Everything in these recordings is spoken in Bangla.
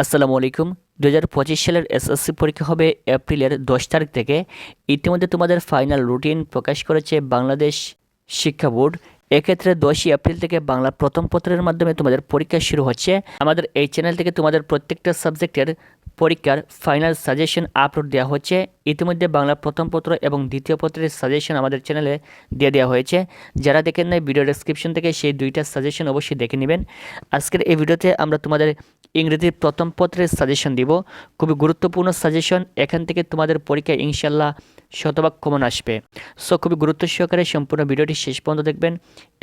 আসসালামু আলাইকুম। দু হাজার পঁচিশ সালের এসএসসি পরীক্ষা হবে এপ্রিলের দশ তারিখ থেকে। ইতিমধ্যে তোমাদের ফাইনাল রুটিন প্রকাশ করেছে বাংলাদেশ শিক্ষা বোর্ড। এক্ষেত্রে দশই এপ্রিল থেকে বাংলা প্রথম পত্রের মাধ্যমে তোমাদের পরীক্ষা শুরু হচ্ছে। আমাদের এই চ্যানেল থেকে তোমাদের প্রত্যেকটা সাবজেক্টের পরীক্ষার ফাইনাল সাজেশন আপলোড দেওয়া হচ্ছে। ইতিমধ্যে বাংলা প্রথম পত্র এবং দ্বিতীয় পত্রের সাজেশন আমাদের চ্যানেলে দিয়ে দেওয়া হয়েছে। যারা দেখেন নাই, ভিডিও ডেসক্রিপশন থেকে সেই দুইটা সাজেশন অবশ্যই দেখে নেবেন। আজকের এই ভিডিওতে আমরা তোমাদের ইংরেজির প্রথম পত্রের সাজেশন দিব। খুবই গুরুত্বপূর্ণ সাজেশন এখান থেকে তোমাদের পরীক্ষায় ইনশাল্লাহ শতভাগ কমন আসবে। সো খুবই গুরুত্ব সহকারে সম্পূর্ণ ভিডিওটি শেষ পর্যন্ত দেখবেন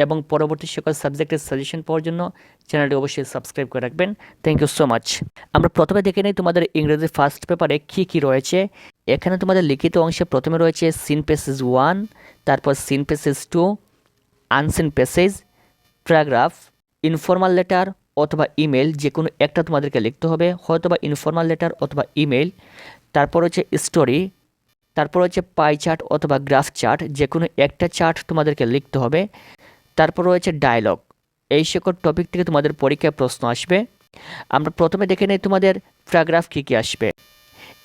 এবং পরবর্তী সকল সাবজেক্টের সাজেশন পাওয়ার জন্য চ্যানেলটি অবশ্যই সাবস্ক্রাইব করে রাখবেন। থ্যাংক ইউ সো মাচ আমরা প্রথমে দেখে নিই তোমাদের ইংরেজি ফার্স্ট পেপারে কী কী রয়েছে। এখানে তোমাদের লিখিত অংশে প্রথমে রয়েছে সিন পেসেজ ওয়ান তারপর seen passage two unseen passage paragraph informal letter অথবা ইমেল যে কোনো একটা তোমাদেরকে লিখতে হবে হয়তো বা ইনফর্মাল লেটার অথবা ইমেল তারপর হচ্ছে স্টোরি তারপর হচ্ছে পাই চার্ট অথবা গ্রাফ চার্ট যে কোনো একটা চার্ট তোমাদেরকে লিখতে হবে, তারপর রয়েছে ডায়লগ এই সকল টপিক থেকে তোমাদের পরীক্ষায় প্রশ্ন আসবে। আমরা প্রথমে দেখে নিই তোমাদের প্যারাগ্রাফ কী কী আসবে।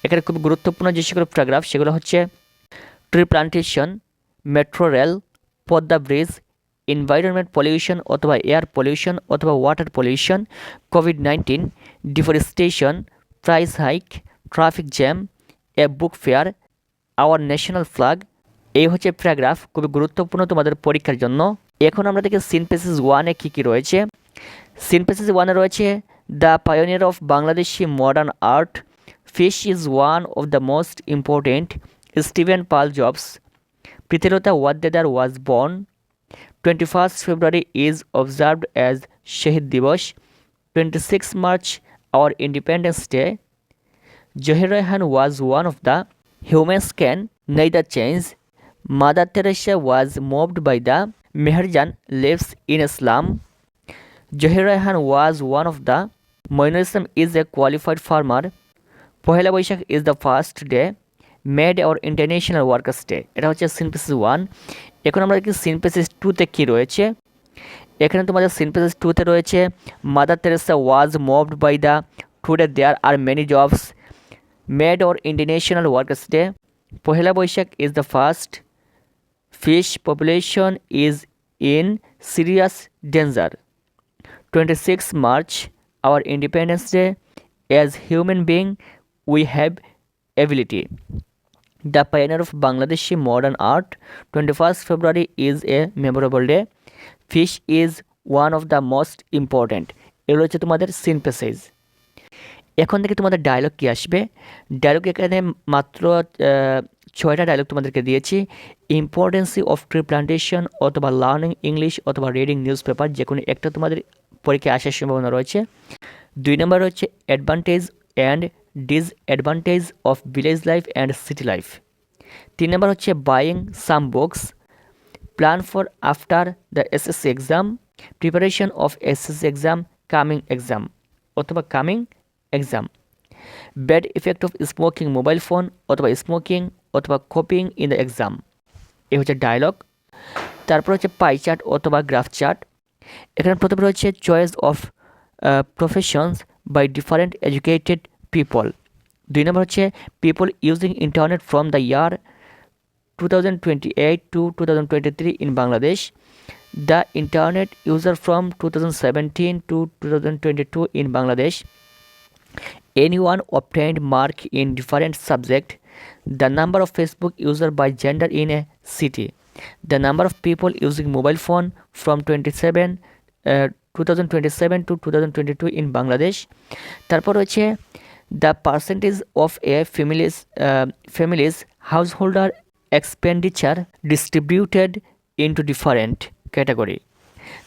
এখানে খুব গুরুত্বপূর্ণ যে সকল প্যারাগ্রাফ সেগুলো হচ্ছে tree plantation metro rail Padma bridge environment pollution অথবা এয়ার পলিউশন অথবা water pollution COVID nineteen deforestation price hike traffic jam a book fair our national flag এই হচ্ছে প্যারাগ্রাফ খুবই গুরুত্বপূর্ণ তোমাদের পরীক্ষার জন্য। এখন আমরা দেখি সিন পেসেস ওয়ানে কী কী রয়েছে। সিনপেসিস ওয়ানে রয়েছে the pioneer of Bangladeshi modern art fish is one of the most important Steven Paul Jobs Pritilata Waddedar was born twenty first February is observed as Shaheed Dibosh twenty six March our independence day Zahir Raihan was one of the humans can neither change. Mother Teresa was mobbed by the Meherjan lives in Islam. Johir Raihan was one of the Moinism is a qualified farmer. Pohela Boishakh is the first day May Day or international workers day এটা হচ্ছে সিনপেসিস ওয়ান এখন আমরা দেখি সিনপেসিস টুতে কী রয়েছে? এখানে তোমাদের সিনপেসিস টুতে রয়েছে mother Teresa was moved by the today there are many jobs May Day or international workers day Pohela Boishakh is the first fish population is in serious danger twenty six March our independence day as human being we have ability the pioneer of Bangladeshi modern art twenty first February is a memorable day fish is one of the most important এগুলো হচ্ছে তোমাদের সিন প্যাসেজ এখন থেকে তোমাদের ডায়লগ কী আসবে? ডায়লগ এখানে মাত্র ছয়টা ডায়লগ তোমাদেরকে দিয়েছি। ইম্পর্টেন্সি অফ ট্রি প্লান্টেশন অথবা লার্নিং ইংলিশ অথবা রিডিং নিউজ পেপার যে কোনো একটা তোমাদের পরীক্ষায় আসার সম্ভাবনা রয়েছে। দুই নম্বর হচ্ছে advantage and disadvantage of village life and city life তিন নম্বর হচ্ছে buying some books plan for after the SSC exam preparation of SSC exam coming exam অথবা coming exam bad effect of smoking mobile phone অথবা স্মোকিং অথবা কপিং ইন দ্য এক্সাম এ হচ্ছে ডায়লগ তারপর হচ্ছে পাই চার্ট অথবা গ্রাফ চার্ট এখানে প্রথমে রয়েছে choice of professions by different educated people দুই নম্বর হচ্ছে people using internet from the year two thousand twenty eight to two thousand twenty three in Bangladesh the internet user from two thousand seventeen to two thousand twenty two in Bangladesh any one obtained mark in different subject the number of Facebook user by gender in a city the number of people using mobile phone from twenty seven two thousand twenty seven to two thousand twenty two in Bangladesh তারপর রয়েছে the percentage of a family's uh, family's householder expenditure distributed into different category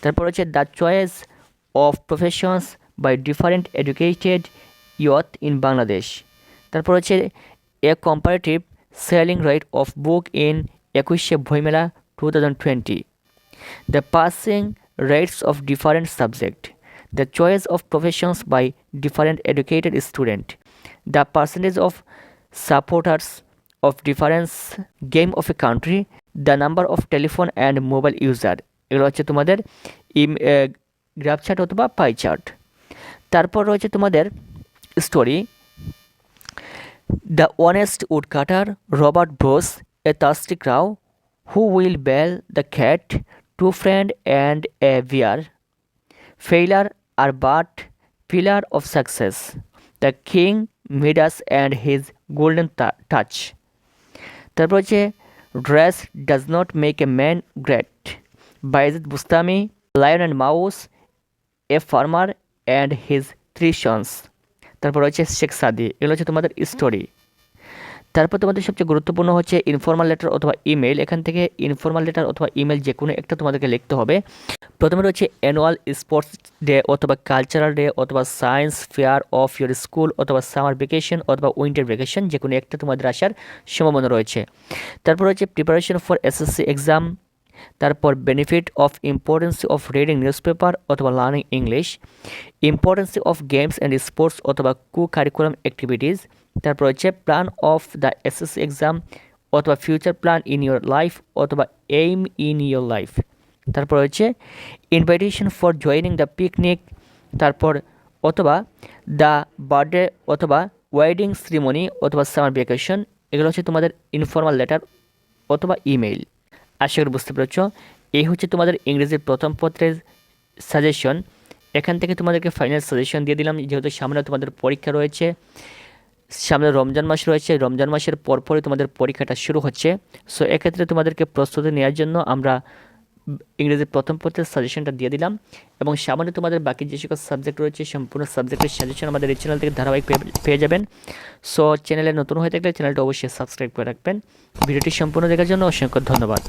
তারপর হচ্ছে the choice of professions by different educated youth in Bangladesh তারপর হচ্ছে a comparative selling rate of book in Ekushey Boimela two thousand twenty the passing rates of different subject the choice of professions by different educated student the percentage of supporters of different game of a country, the number of telephone and mobile user, এগুলো হচ্ছে তোমাদের ইম গ্রাফ চার্ট অথবা পাই চার্ট তারপর রয়েছে তোমাদের story the honest woodcutter Robert Bruce a thirsty crow who will bell the cat two friend and a bear failure are but pillar of success the king and and his golden touch তারপর হচ্ছে dress does not make a man great Bayazid Bostami lion and mouse a farmer and his three sons তারপর হচ্ছে শেখ সাদি। এগুলো হচ্ছে তোমাদের স্টোরি তারপর তোমাদের সবচেয়ে গুরুত্বপূর্ণ হচ্ছে ইনফর্মাল লেটার অথবা ইমেল এখান থেকে ইনফর্মাল লেটার অথবা ইমেল যে কোনো একটা তোমাদেরকে লিখতে হবে। প্রথমে রয়েছে অ্যানুয়াল স্পোর্টস ডে অথবা কালচারাল ডে অথবা science fair of your school অথবা সামার ভেকেশন অথবা উইন্টার ভেকেশন যে কোনো একটা তোমাদের আসার সম্ভাবনা রয়েছে। তারপর রয়েছে প্রিপারেশন ফর এসএসসি এক্সাম তারপর benefit of importance of reading newspaper অথবা learning English importance of games and sports অথবা কু কারিকুলাম অ্যাক্টিভিটিস তারপর হচ্ছে plan of the SSC exam অথবা future plan in your life অথবা এইম ইন ইউর লাইফ তারপর হচ্ছে invitation for joining the picnic তারপর অথবা দ্য বার্থডে অথবা ওয়েডিং সেরিমনি অথবা সামার ভ্যাকেশন এগুলো হচ্ছে তোমাদের ইনফর্মাল লেটার অথবা ইমেইল আশা করি বুঝতে পেরেছ। এই হচ্ছে তোমাদের ইংরেজির প্রথম পত্রের সাজেশন এখান থেকে তোমাদেরকে ফাইনাল সাজেশন দিয়ে দিলাম, যেহেতু সামনে তোমাদের পরীক্ষা রয়েছে। সামনে রমজান মাস রয়েছে, রমজান মাসের পরপরই তোমাদের পরীক্ষাটা শুরু হচ্ছে। সো এক্ষেত্রে তোমাদেরকে প্রস্তুতি নেওয়ার জন্য আমরা ইংরেজির প্রথম পত্রের সাজেশনটা দিয়ে দিলাম। এবং সামনে তোমাদের বাকি যে সকল সাবজেক্ট রয়েছে, সম্পূর্ণ সাবজেক্টের সাজেশন আমাদের এই চ্যানেল থেকে ধারাবাহিক পেয়ে- যাবেন। সো চ্যানেলে নতুন হয়ে থাকলে চ্যানেলটা অবশ্যই সাবস্ক্রাইব করে রাখবেন। ভিডিওটি সম্পূর্ণ দেখার জন্য অসংখ্য ধন্যবাদ।